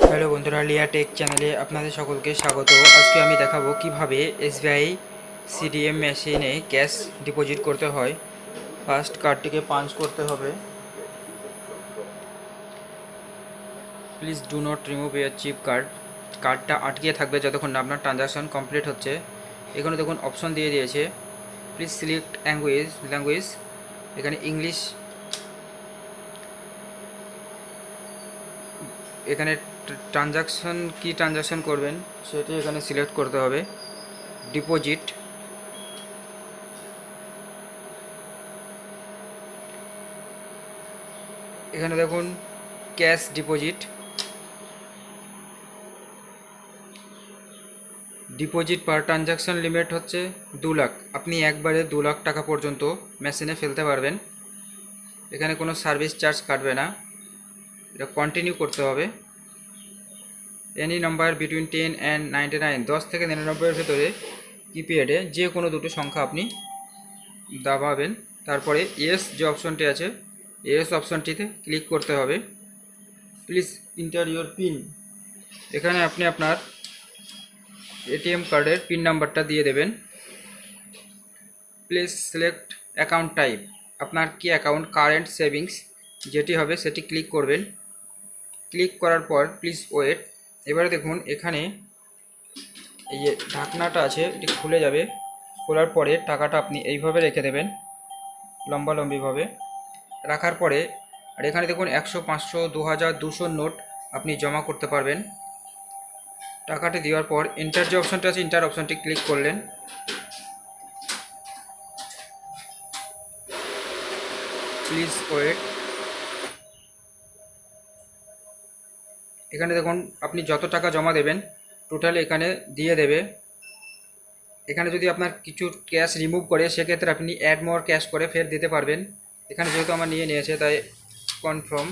Hello বন্ধুরা, লিয়া take চ্যানেলে আপনাদের সকলকে স্বাগত। আজকে আমি দেখাবো কীভাবে এসবিআই সিডিএম মেশিনে ক্যাশ ডিপোজিট করতে হয়। ফার্স্ট কার্ডটিকে পাঞ্চ করতে হবে। Please do not remove your chip card. কার্ডটা আটকিয়ে থাকবে যতক্ষণ না আপনার ট্রানজাকশন কমপ্লিট হচ্ছে। এখানে দেখুন, অপশন দিয়ে দিয়েছে। Please select language language. এখানে ইংলিশ এখানে ট্রানজাকশন কি ট্রানজাকশন করবেন সেটি এখানে সিলেক্ট করতে হবে। ডিপোজিট এখানে দেখুন cash deposit deposit per transaction limit হচ্ছে দু লাখ। আপনি একবারে দু লাখ টাকা পর্যন্ত মেশিনে ফেলতে পারবেন। এখানে কোনো সার্ভিস চার্জ কাটবে না। এটা কন্টিনিউ করতে হবে। Any number between ten and ninety nine দশ থেকে নিরানব্বইয়ের ভেতরে কিপ্যাডে যে কোনো দুটো সংখ্যা আপনি দাবাবেন। তারপরে এস যে অপশনটি আছে এস অপশনটিতে ক্লিক করতে হবে। প্লিজ ইন্টার ইউর পিন এখানে আপনি আপনার এটিএম কার্ডের পিন নাম্বারটা দিয়ে দেবেন। প্লিজ সিলেক্ট অ্যাকাউন্ট টাইপ আপনার কি অ্যাকাউন্ট কারেন্ট সেভিংস যেটি হবে সেটি ক্লিক করবেন। ক্লিক করার পর প্লিজ ওয়েট এবারে দেখুন, এখানে এই যে ঢাকনাটা আছে, এটি খুলে যাবে। খোলার পরে টাকাটা আপনি এইভাবে রেখে দেবেন লম্বা লম্বিভাবে রাখার পরে, আর এখানে দেখুন, একশো, পাঁচশো, দু হাজার, দুশো নোট আপনি জমা করতে পারবেন। টাকাটি দেওয়ার পর ইন্টার যে অপশনটা আছে ইন্টার অপশনটি ক্লিক করলেন। প্লিজ ওয়েট এখানে দেখুন, আপনি যত টাকা জমা দেবেন টোটাল এখানে দিয়ে দেবে। এখানে যদি আপনার কিছু ক্যাশ রিমুভ করে, সেক্ষেত্রে আপনি অ্যাড মোর ক্যাশ করে ফের দিতে পারবেন। এখানে যেহেতু আমার নিয়ে নিয়েছে, তাই কনফার্ম